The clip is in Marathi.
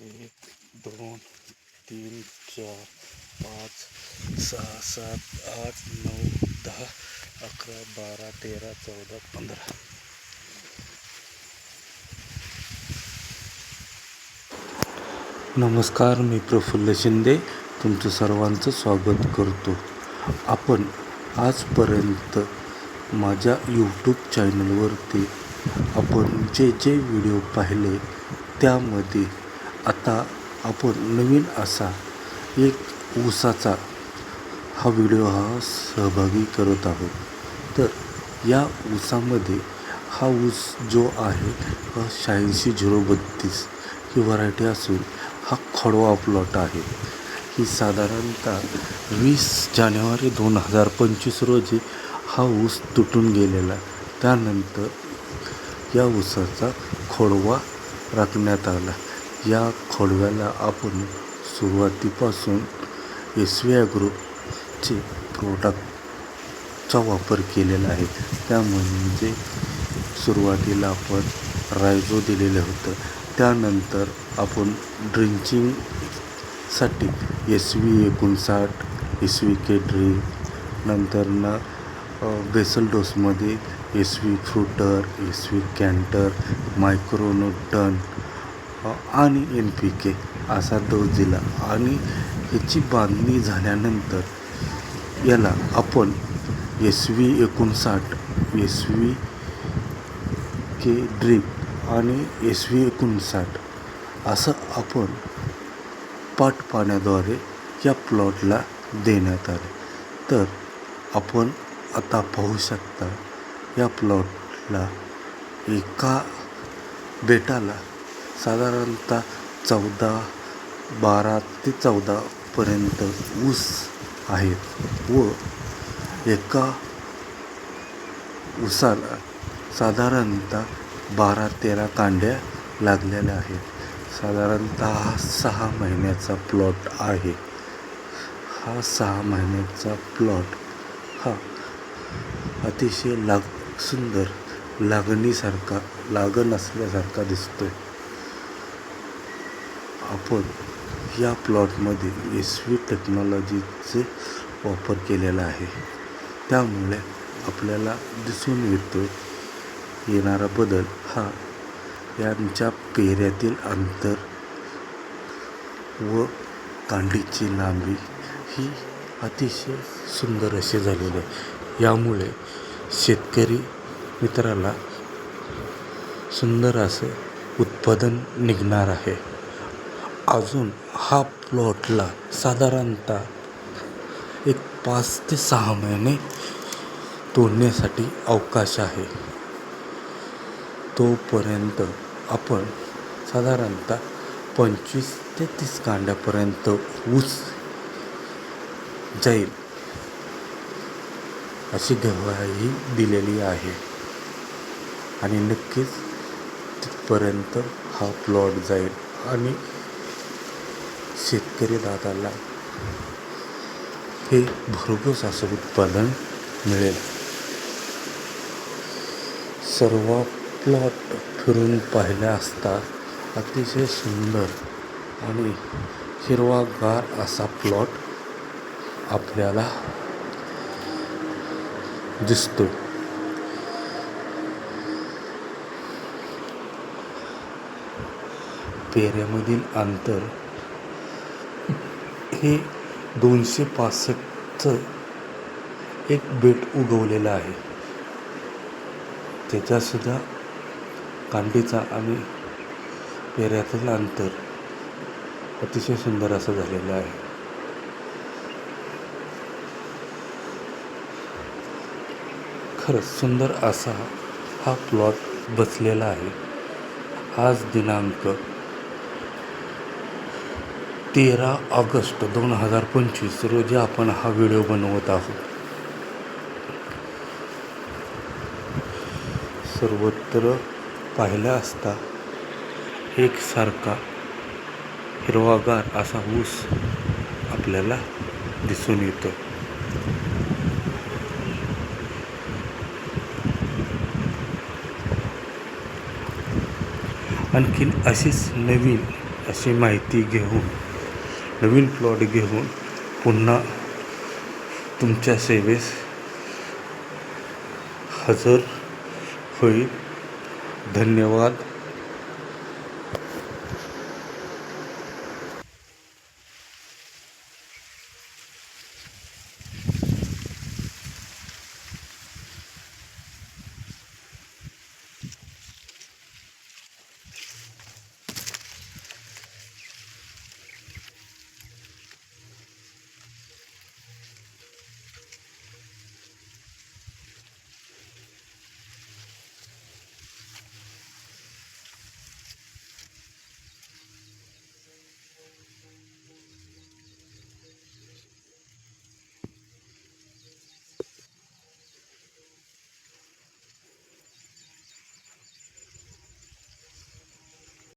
एक दोन तीन चार पाच सहा सात आठ नऊ दहा अकरा बारा तेरा चौदा पंधरा. नमस्कार मी प्रफुल्ल शिंदे. तुमचं सर्वांचं स्वागत करतो. आपण आजपर्यंत माझ्या यूट्यूब चॅनलवरती आपण जे जे व्हिडिओ पाहिले त्यामध्ये आता आपण नवीन असा एक ऊसाचा हा व्हिडिओ हा सहभागी करत आहोत. तर या ऊसामध्ये हा ऊस जो आहे हा शहाऐंशी झिरो बत्तीस ही व्हरायटी असून हा खोडवा प्लॉट आहे. ही साधारणतः वीस जानेवारी दोन हजार पंचवीस रोजी हा ऊस तुटून गेलेला. त्यानंतर या ऊसाचा खोडवा राखण्यात आला. या खोडव्याला आपण सुरुवातीपासून एस व्ही ग्रुपचे प्रोडक्टचा वापर केलेला आहे. त्या म्हणजे सुरुवातीला आपण रायझो दिलेलं होतं. त्यानंतर आपण ड्रिंचिंगसाठी एस व्ही एकोणसाठ एस व्ही के ड्रिंक नंतर ना बेसल डोसमध्ये एस व्ही फ्रुटर एस व्ही कॅन्टर मायक्रोनोटन आणि एन पी के असा डोस दिला. आणि ह्याची बांधणी झाल्यानंतर याला आपण एस व्ही एकोणसाठ एस व्ही के ड्रिप आणि एस व्ही एकोणसाठ असं आपण पाट पाण्याद्वारे या प्लॉटला देण्यात आले. तर आपण आता पाहू शकता या प्लॉटला एका बेटाला साधारणतः चौदा बारा ते चौदापर्यंत ऊस आहेत व एका ऊसाला साधारणतः बारा तेरा कांड्या लागलेल्या आहेत. साधारणतः हा सहा महिन्याचा प्लॉट आहे. हा सहा महिन्याचा प्लॉट हा अतिशय लाग सुंदर लागणीसारखा लागण असल्यासारखा दिसतो आपण या प्लॉटमध्ये एस व्ही टेक्नॉलॉजीचे वापर केलेला आहे. त्यामुळे आपल्याला दिसून येतो येणारा बदल हा यांच्या पेऱ्यातील अंतर व कांडीची लांबी ही अतिशय सुंदर असे झालेली आहे. यामुळे शेतकरी मित्राला सुंदर असं उत्पादन निघणार आहे. अजून हा प्लॉटला साधारणतः एक पाच ते सहा महिने तोडण्यासाठी अवकाश आहे. तोपर्यंत आपण साधारणतः पंचवीस ते तीस कांड्यापर्यंत ऊस जाईल अशी गवाही दिलेली आहे. आणि नक्कीच तिथपर्यंत हा प्लॉट जाईल आणि शेतकरी दादाला हे भरघोस असं उत्पादन मिळेल. सर्व प्लॉट फिरून पाहिल्या असता अतिशय सुंदर आणि हिरवागार असा प्लॉट आपल्याला दिसतो. पेऱ्यामधील अंतर हे दोनशे पासष्टचं एक बेट उगवलेलं आहे. त्याच्यासुद्धा कांडीचा आणि पेऱ्यातील अंतर अतिशय सुंदर असं झालेलं आहे. खरंच सुंदर असा हा प्लॉट बसलेला आहे. आज दिनांक तेरा ऑगस्ट दोन हजार पंचवीस रोजी आपण हा व्हिडिओ बनवत आहोत. सर्वत्र पाहिला असता एकसारखा हिरवागार असा ऊस आपल्याला दिसून येतो. आणखीन अशीच नवीन अशी माहिती घेऊन नवीन प्लॉट घेऊन पुन्हा तुमच्या सेवेस हजर होईल. धन्यवाद.